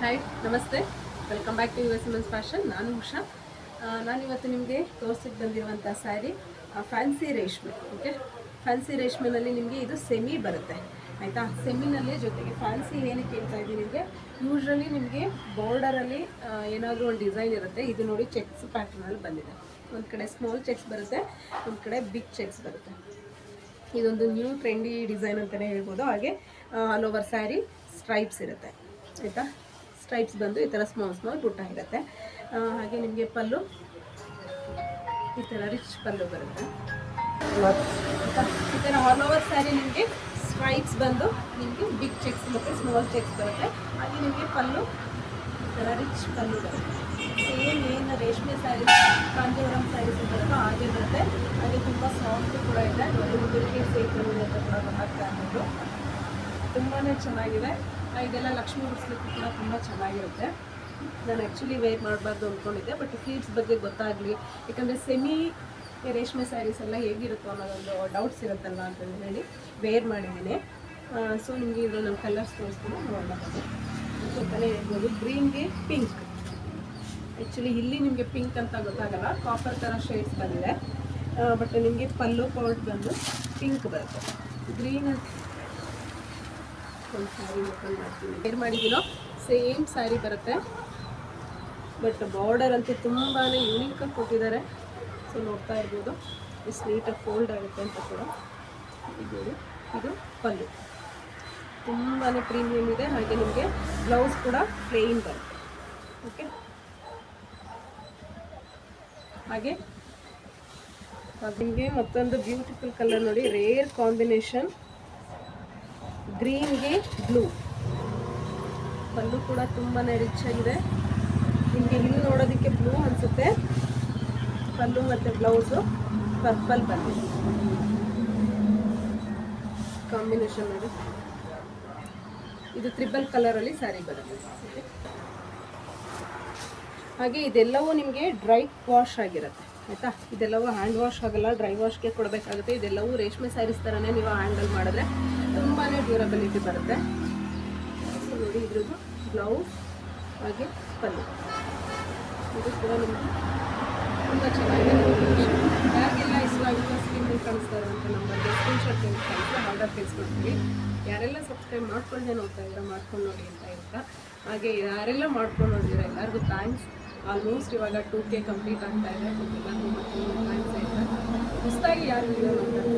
To U S M fashion ನಾನು ಉಷಾ. ನಾನು ಇವತ್ತು ನಿಮಗೆ ತೋರಿಸಿಕ್ಕೆ ಬಂದಿರುವಂಥ ಸ್ಯಾರಿ ಫ್ಯಾನ್ಸಿ ರೇಷ್ಮೆ ಓಕೆ ಫ್ಯಾನ್ಸಿ ರೇಷ್ಮೆನಲ್ಲಿ ನಿಮಗೆ ಇದು ಸೆಮಿ ಬರುತ್ತೆ, ಆಯಿತಾ? ಸೆಮಿನಲ್ಲಿ ಜೊತೆಗೆ ಫ್ಯಾನ್ಸಿ ಏನಕ್ಕೆ ಹೇಳ್ತಾ ಇದ್ದೀನಿ ನಿಮಗೆ? ಯೂಶ್ವಲಿ ನಿಮಗೆ ಬಾರ್ಡರಲ್ಲಿ ಏನಾದರೂ ಒಂದು ಡಿಸೈನ್ ಇರುತ್ತೆ. ಇದು ನೋಡಿ ಚೆಕ್ಸ್ ಪ್ಯಾಟರ್ನಲ್ಲಿ ಬಂದಿದೆ. ಒಂದು ಕಡೆ ಸ್ಮಾಲ್ ಚೆಕ್ಸ್ ಬರುತ್ತೆ, ಒಂದು ಕಡೆ ಬಿಗ್ ಚೆಕ್ಸ್ ಬರುತ್ತೆ. ಇದೊಂದು ನ್ಯೂ ಟ್ರೆಂಡಿ ಡಿಸೈನ್ ಅಂತಲೇ ಹೇಳ್ಬೋದು. ಹಾಗೆ ಆಲ್ ಓವರ್ ಸ್ಯಾರಿ ಸ್ಟ್ರೈಪ್ಸ್ ಇರುತ್ತೆ, ಆಯಿತಾ? ಸ್ಟ್ರೈಪ್ಸ್ ಬಂದು ಈ ಥರ ಸ್ಮಾಲ್ ಸ್ಮಾಲ್ ಬುಟ್ಟ ಇರುತ್ತೆ. ಹಾಗೆ ನಿಮಗೆ ಪಲ್ಲು, ಈ ಥರ ರಿಚ್ ಪಲ್ಲು ಬರುತ್ತೆ? ಈ ಥರ ಆಲ್ ಓವರ್ ಸ್ಯಾರಿ ನಿಮಗೆ ಸ್ಟ್ರೈಪ್ಸ್ ಬಂದು ನಿಮಗೆ ಬಿಗ್ ಚೆಕ್ಸ್ ಮತ್ತು ಸ್ಮಾಲ್ ಚೆಕ್ಸ್ ಬರುತ್ತೆ. ಹಾಗೆ ನಿಮಗೆ ಪಲ್ಲು, ಈ ಥರ ರಿಚ್ ಪಲ್ಲು ಬರುತ್ತೆ. ಸೇಮ್ ಏನು ರೇಷ್ಮೆ ಸ್ಯಾರಿ ಕಾಂಜೀವರಂ ಸ್ಯಾರೀಸ್ ಬರುತ್ತೋ, ಹಾಗೆ ಬರುತ್ತೆ. ಹಾಗೆ ತುಂಬ ಸಾಫ್ಟ್ ಕೂಡ ಇದೆ. ನೋಡಿ ಸೇಫ್ ಸೇರ್ಕೊಂಡಿದೆ ಅಂತ ಕೂಡ ಗೊತ್ತಾಗ್ತಾ ಇರ್ಬೋದು ತುಂಬಾ ಚೆನ್ನಾಗಿದೆ. ಇದೆಲ್ಲ ಲಕ್ಷ್ಮಿ ಉಡಿಸ್ಲಿಕ್ಕೂ ಕೂಡ ತುಂಬ ಚೆನ್ನಾಗಿರುತ್ತೆ. ನಾನು ಆ್ಯಕ್ಚುಲಿ ವೇರ್ ಮಾಡಬಾರ್ದು ಅಂದ್ಕೊಂಡಿದ್ದೆ ಬಟ್ ಫೀಡ್ಸ್ ಬಗ್ಗೆ ಗೊತ್ತಾಗಲಿ. ಯಾಕಂದರೆ ಸೆಮಿ ರೇಷ್ಮೆ ಸ್ಯಾರೀಸ್ ಎಲ್ಲ ಹೇಗಿರುತ್ತೋ ಅನ್ನೋದೊಂದು ಡೌಟ್ಸ್ ಇರುತ್ತಲ್ಲ ಅಂತ ಹೇಳಿ ವೇರ್ ಮಾಡಿದ್ದೀನಿ. ಸೊ ನಿಮಗೆ ಇದು ನಮ್ಮ ಕಲರ್ಸ್ ತೋರಿಸ್ತೀನಿ, ನೋಡೋಣ. ಗೊತ್ತಾನೆ ಹೇಳ್ಬೋದು ಗ್ರೀನ್ಗೆ ಪಿಂಕ್ ಆ್ಯಕ್ಚುಲಿ ಇಲ್ಲಿ ನಿಮಗೆ ಪಿಂಕ್ ಅಂತ ಗೊತ್ತಾಗಲ್ಲ ಕಾಪರ್ ಥರ ಶೇಡ್ಸ್ ಬಂದಿದೆ. ಬಟ್ ನಿಮಗೆ ಪಲ್ಲು ಪೌಡ್ ಬಂದು ಪಿಂಕ್ ಬರುತ್ತೆ. ಗ್ರೀನ್ ಒಂದು ಸ್ಯಾರಿ ಓಪನ್ ಮಾಡ್ತೀನಿ ವೇರ್ ಮಾಡಿದ್ದೀನೋ? ಸೇಮ್ ಸ್ಯಾರಿ ಬರುತ್ತೆ. ಬಟ್ ಬಾರ್ಡರ್ ಅಂತೂ ತುಂಬಾ ಯೂನಿಕಾಗಿ ಕೊಟ್ಟಿದ್ದಾರೆ. ಸೊ ನೋಡ್ತಾ ಇರ್ಬೋದು. ಎಷ್ಟು ನೀಟಾಗಿ ಫೋಲ್ಡ್ ಆಗುತ್ತೆ ಅಂತ ಕೂಡ. ಇದು ಇದು ಪಲ್ಲು. ತುಂಬಾ ಪ್ರೀಮಿಯಮ್ ಇದೆ. ಹಾಗೆ ನಿಮಗೆ ಬ್ಲೌಸ್ ಕೂಡ ಪ್ಲೇನ್ ಬರುತ್ತೆ. ಓಕೆ ಹಾಗೆ ನಿಮಗೆ ಮತ್ತೊಂದು ಬ್ಯೂಟಿಫುಲ್ ಕಲರ್ ನೋಡಿ ರೇರ್ ಕಾಂಬಿನೇಷನ್ ಗ್ರೀನ್ಗೆ ಬ್ಲೂ. ಪಲ್ಲು ಕೂಡ ತುಂಬಾ ರಿಚ್ ಆಗಿದೆ. ನಿಮಗೆ ಇಲ್ಲಿ ನೋಡೋದಕ್ಕೆ ಬ್ಲೂ ಅನಿಸುತ್ತೆ. ಪಲ್ಲು ಮತ್ತು ಬ್ಲೌಸು ಪರ್ಪಲ್ ಬಂದಿದೆ ಕಾಂಬಿನೇಷನ್ ನೋಡಿ. ಇದು ತ್ರಿಬಲ್ ಕಲರಲ್ಲಿ ಸ್ಯಾರಿ ಬರುತ್ತೆ. ಹಾಗೆ ಇದೆಲ್ಲವೂ ನಿಮಗೆ ಡ್ರೈ ವಾಶ್ ಆಗಿರುತ್ತೆ, ಆಯಿತಾ? ಇದೆಲ್ಲವೂ ಹ್ಯಾಂಡ್ ವಾಶ್ ಆಗಲ್ಲ ಡ್ರೈ ವಾಶ್ಗೆ ಕೊಡಬೇಕಾಗುತ್ತೆ. ಇದೆಲ್ಲವೂ ರೇಷ್ಮೆ ಸ್ಯಾರೀಸ್ ಥರನೇ ನೀವು ಹ್ಯಾಂಡಲ್ ಮಾಡಿದ್ರೆ ತುಂಬಾ ಡ್ಯೂರಬಿಲಿಟಿ ಬರುತ್ತೆ. ನೋಡಿ ಇದ್ರದ್ದು ಬ್ಲೌಸ್ ಹಾಗೆ ಪಲ್ಲು. ಇದು ಕೂಡ ನಿಮಗೆ ತುಂಬ ಚೆನ್ನಾಗಿದೆ ಯಾರಿಗೆಲ್ಲ ಇಷ್ಟ ಸ್ಕಿನ್ ಸ್ಕ್ರೀನ್ ಕಾಣಿಸ್ತಾ ಇರುವಂಥ ನಂಬರ್ಗೆ ಸ್ಕ್ರೀನ್ಶಾಟ್ ಕಳಿಸಿ ಆರ್ಡರ್ ತಿಳಿಸ್ಕೊಡ್ತೀವಿ ಯಾರೆಲ್ಲ ಸಬ್ಸ್ಕ್ರೈಬ್ ಮಾಡ್ಕೊಳ್ಳದೆ ನೋಡ್ತಾ ಇದ್ದೀರಾ, ಮಾಡ್ಕೊಂಡು ನೋಡಿ ಅಂತ ಹೇಳ್ತಾ. ಹಾಗೆ ಯಾರೆಲ್ಲ ಮಾಡ್ಕೊಂಡು ನೋಡಿದ್ರೆ ಎಲ್ಲರಿಗೂ ಥ್ಯಾಂಕ್ಸ್ ಆಲ್ಮೋಸ್ಟ್ ಇವಾಗ ಟೂ ಕೆ ಕಂಪ್ಲೀಟ್ ಆಗ್ತಾ ಇದೆ. ಎಲ್ಲರಿಗೂ ಮತ್ತೆ ಥ್ಯಾಂಕ್ಸ್ ಆಯಿತಾ ಹೊಸದಾಗಿ ಯಾರು ನೋಡ್ತಾರೆ